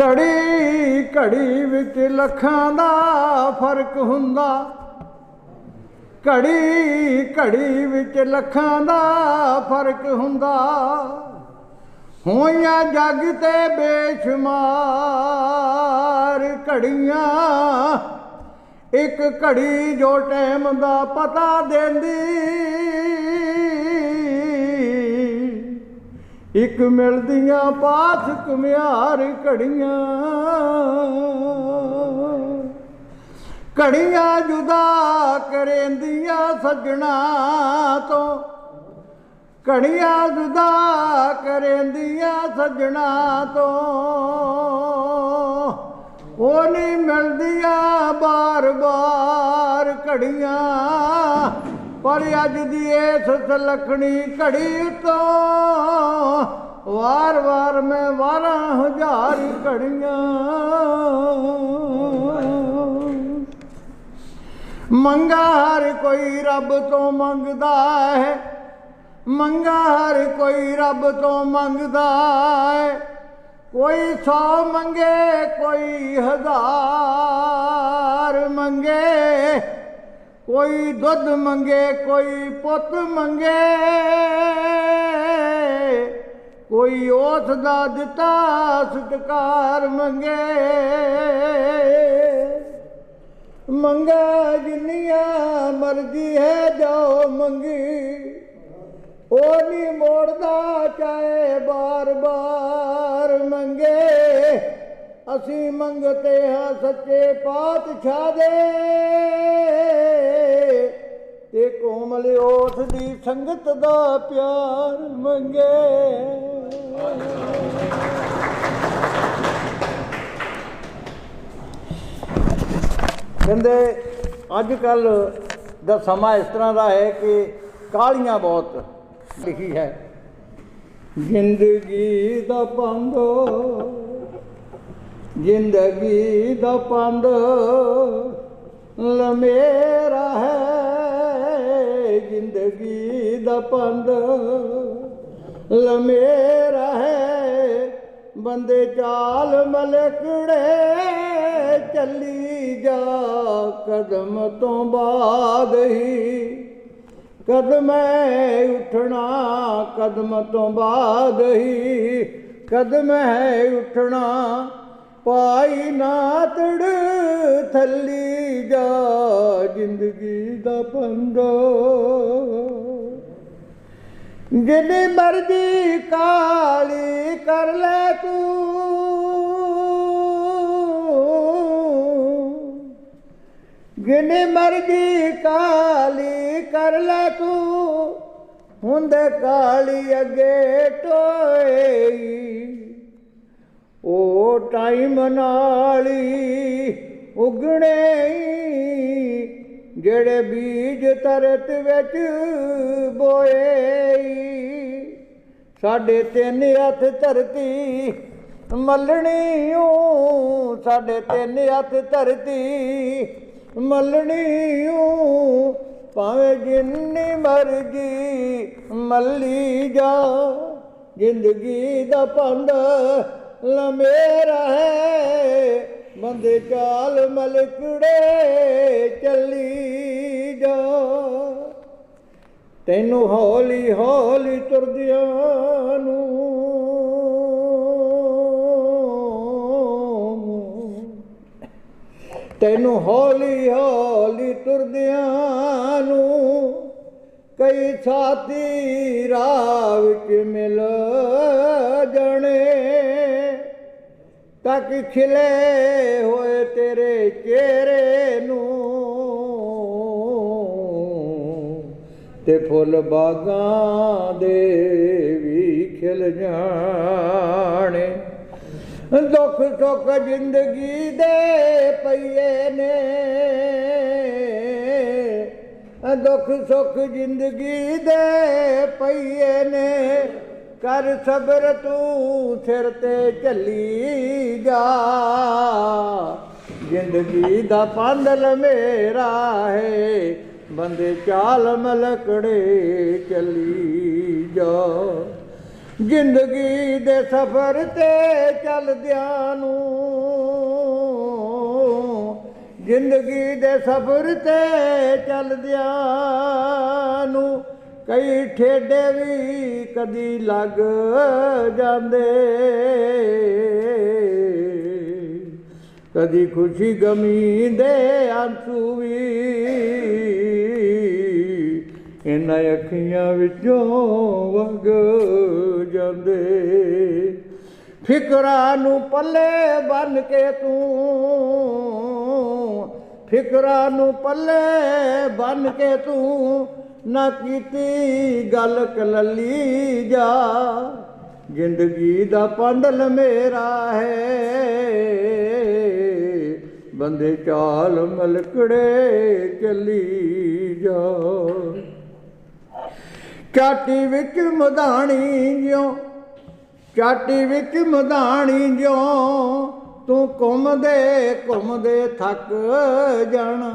ਘੜੀ ਘੜੀ ਵਿੱਚ ਲੱਖਾਂ ਦਾ ਫ਼ਰਕ ਹੁੰਦਾ। ਘੜੀ ਘੜੀ ਵਿੱਚ ਲੱਖਾਂ ਦਾ ਫ਼ਰਕ ਹੁੰਦਾ। ਹੋਈਆਂ ਜੱਗ ਤੇ ਬੇਸ਼ਮਾਰ ਘੜੀਆਂ, ਇੱਕ ਘੜੀ ਜੋ ਟਾਈਮ ਦਾ ਪਤਾ ਦਿੰਦੀ। ਇੱਕ ਮਿਲਦੀਆਂ ਪਾਸ ਕੁਮਿਆਰ ਘੜੀਆਂ। ਘੜੀਆਂ ਜੁਦਾ ਕਰੇਂਦੀਆਂ ਸੱਜਣਾ ਤੋਂ। ਘੜੀਆਂ ਜੁਦਾ ਕਰੇਂਦੀਆਂ ਸੱਜਣਾ ਤੋਂ। ਉਹ ਨਹੀਂ ਮਿਲਦੀਆਂ ਬਾਰ-ਬਾਰ ਘੜੀਆਂ। ਪਰ ਅੱਜ ਦੀ ਇਸ ਸਲਖਣੀ ਘੜੀ ਤੋਂ ਵਾਰ-ਵਾਰ ਮੈਂ ਵਾਰਾਂ ਹਜ਼ਾਰ ਘੜੀਆਂ। ਮੰਗਾ ਹਰ ਕੋਈ ਰੱਬ ਤੋਂ ਮੰਗਦਾ ਹੈ। ਮੰਗਾ ਹਰ ਕੋਈ ਰੱਬ ਤੋਂ ਮੰਗਦਾ ਹੈ। ਕੋਈ ਸੌ ਮੰਗੇ, ਕੋਈ ਹਜ਼ਾਰ ਮੰਗੇ। ਕੋਈ ਦੁੱਧ ਮੰਗੇ, ਕੋਈ ਪੁੱਤ ਮੰਗੇ। ਕੋਈ ਉਸ ਦਾ ਦਿੱਤਾ, ਸਤਕਾਰ ਮੰਗੇ। ਮੰਗਾ ਜਿੰਨੀਆਂ ਮਰਜ਼ੀ ਹੈ ਜੋ ਮੰਗੀ। ਉਹ ਨਹੀਂ ਮੋੜਦਾ, ਚਾਹੇ ਬਾਰ-ਬਾਰ ਮੰਗੇ। ਅਸੀਂ ਮੰਗਤੇ ਹਾਂ ਸੱਚੇ ਪਾਤਸ਼ਾਹ ਦੇ। ਤੇ ਕੋਮਲ ਉਸ ਦੀ ਸੰਗਤ ਦਾ ਪਿਆਰ ਮੰਗੇ। ਕਹਿੰਦੇ ਅੱਜ ਕੱਲ ਦਾ ਸਮਾਂ ਇਸ ਤਰ੍ਹਾਂ ਦਾ ਹੈ ਕਿ ਕਾਲੀਆਂ ਬਹੁਤ ਲਿਖੀ ਹੈ। ਜ਼ਿੰਦਗੀ ਦਾ ਪੰਦ ਜ਼ਿੰਦਗੀ ਦਾ ਪੰਦ ਲਮੇਰਾ ਹੈ ਜ਼ਿੰਦਗੀ ਦਾ ਪੰਦ ਲਮੇਰਾ ਹੈ ਬੰਦੇ ਚਾਲ ਮਲਕੜੇ ਚੱਲੀ ਜਾ ਕਦਮ ਤੋਂ ਬਾਅਦ ਹੀ। ਕਦਮ ਹੈ ਉੱਠਣਾ ਕਦਮ ਤੋਂ ਬਾਅਦ ਹੀ। ਕਦਮ ਹੈ ਉੱਠਣਾ ਪਾਈ ਨਾ ਥੱਲੀ ਜਾ ਜ਼ਿੰਦਗੀ ਦਾ ਪੰਦੋ ਜਿੰਨੀ ਮਰਜ਼ੀ ਕਾਲੀ ਕਰ ਲੈ ਤੂੰ। ਜਿੰਨੀ ਮਰਜ਼ੀ ਕਾਲੀ ਕਰ ਲੈ ਤੂੰ। ਹੁੰਦੇ ਕਾਲੀ ਅੱਗੇ ਟੋਈ ਉਹ ਟਾਈਮ ਨਾਲੀ ਉਗਣੇ ਜਿਹੜੇ ਬੀਜ ਤਰਤ ਵਿੱਚ ਬੋਏ ਸਾਡੇ ਤਿੰਨ ਹੱਥ ਧਰਤੀ ਮੱਲਣੀ ਸਾਡੇ ਤਿੰਨ ਹੱਥ ਧਰਤੀ ਮੱਲਣੀ ਭਾਵੇਂ ਜਿੰਨੀ ਮਰਜ਼ੀ ਮੱਲੀ ਜਾ, ਜ਼ਿੰਦਗੀ ਦਾ ਪੰਡ ਲੰਮੇਰਾ ਹੈ। ਬੰਦੇ ਚਾਲ ਮਲਕੜੇ ਚੱਲੀ ਜਾ। ਤੈਨੂੰ ਹੌਲੀ ਹੌਲੀ ਤੁਰਦਿਆਂ ਨੂੰ ਤੈਨੂੰ ਹੌਲੀ ਹੌਲੀ ਤੁਰਦਿਆਂ ਨੂੰ ਕਈ ਸਾਥੀ ਰਾਹ ਵਿੱਚ ਮਿਲ ਜਾਣੇ। ਤੱਕ ਖਿਲੇ ਹੋਏ ਤੇਰੇ ਚਿਹਰੇ ਨੂੰ। ਤੇ ਫੁੱਲ ਬਾਗਾਂ ਦੇ ਵੀ ਖਿਲ ਜਾਣੇ। ਦੁੱਖ ਸੁੱਖ ਜ਼ਿੰਦਗੀ ਦੇ ਪਈਏ ਨੇ। ਦੁੱਖ ਸੁੱਖ ਜ਼ਿੰਦਗੀ ਦੇ ਪਈਏ ਨੇ। ਕਰ ਸਬਰ ਤੂੰ ਸਿਰ ਤੇ ਚੱਲੀ ਜਾ। ਜ਼ਿੰਦਗੀ ਦਾ ਪੰਦਲ ਮੇਰਾ ਹੈ, ਬੰਦੇ ਚਾਲ ਮਲਕੜੇ ਚੱਲੀ ਜਾ। ਜ਼ਿੰਦਗੀ ਦੇ ਸਫ਼ਰ ਤੇ ਚੱਲਦਿਆਂ ਨੂੰ। ਜ਼ਿੰਦਗੀ ਦੇ ਸਫ਼ਰ ਤੇ ਚੱਲਦਿਆਂ ਨੂੰ। ਕਈ ਠੇਡੇ ਵੀ ਕਦੀ ਲੱਗ ਜਾਂਦੇ। ਕਦੀ ਖੁਸ਼ੀ ਗਮੀ ਦੇ ਆਂਸੂ ਵੀ। ਇਹਨਾਂ ਅੱਖੀਆਂ ਵਿੱਚੋਂ ਵਗ ਜਾਂਦੇ। ਫਿਕਰਾਂ ਨੂੰ ਪੱਲੇ ਬੰਨ ਕੇ ਤੂੰ ਫਿਕਰਾਂ ਨੂੰ ਪੱਲੇ ਬੰਨ ਕੇ ਤੂੰ ਨਾ ਕੀਤੀ ਗੱਲ ਕਲਲੀ ਜਾ। ਜ਼ਿੰਦਗੀ ਦਾ ਪੰਡਲ ਮੇਰਾ ਹੈ। ਬੰਦੇ ਚਾਲ ਮਲਕੜੇ ਚੱਲੀ ਜਾ। ਚਾਟੀ ਵਿੱਚ ਮਧਾਣੀ ਜਿਉ ਚਾਟੀ ਵਿੱਚ ਮਧਾਣੀ ਜਿਉ ਤੂੰ ਘੁੰਮਦੇ ਘੁੰਮਦੇ ਥੱਕ ਜਾਣਾ।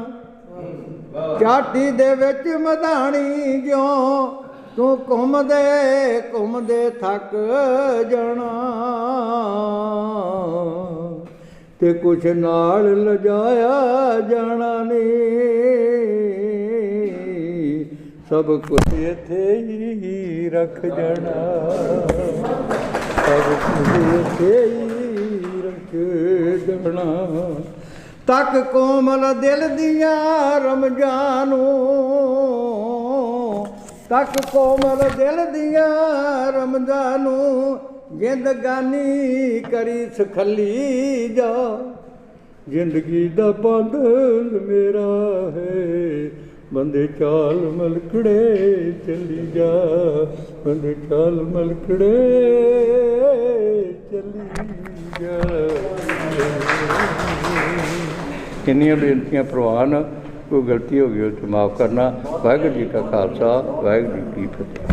ਚਾਟੀ ਦੇ ਵਿੱਚ ਮਧਾਣੀ ਜਿਉ ਤੂੰ ਘੁੰਮਦੇ ਘੁੰਮਦੇ ਥੱਕ ਜਾਣਾ। ਤੇ ਕੁਛ ਨਾਲ ਲਜਾਇਆ ਜਾਣਾ ਨਹੀਂ। ਸਭ ਕੁਝ ਇੱਥੇ ਹੀ ਰੱਖ ਜਾਣਾ। ਸਭ ਕੁਝ ਇੱਥੇ ਹੀ ਰੱਖ ਜਾਣਾ ਤੱਕ ਕੋਮਲ ਦਿਲ ਦੀਆਂ ਰਮਜਾਂ ਤੱਕ ਕੋਮਲ ਦਿਲ ਦੀਆਂ ਰਮਜ਼ਾਂ ਨੂੰ ਜ਼ਿੰਦਗਾਨੀ ਕਰੀ ਸਖਲੀ ਜਾ। ਜ਼ਿੰਦਗੀ ਦਾ ਬੰਧਨ ਮੇਰਾ ਹੈ। ਬੰਦੇ ਚਾਲ ਮਲਕੜੇ ਚਲੀ ਜਾ। ਬੰਦੇ ਚਾਲ ਮਲਕੜੇ ਚਲੀ ਜਾ। ਕਿੰਨੀਆਂ ਬੇਨਤੀਆਂ ਪ੍ਰਵਾਨ, ਕੋਈ ਗਲਤੀ ਹੋ ਗਈ ਉਹ 'ਚ ਮਾਫ ਕਰਨਾ। ਵਾਹਿਗੁਰੂ ਜੀ ਕਾ ਖਾਲਸਾ, ਵਾਹਿਗੁਰੂ ਜੀ ਕੀ ਫਤਿਹ।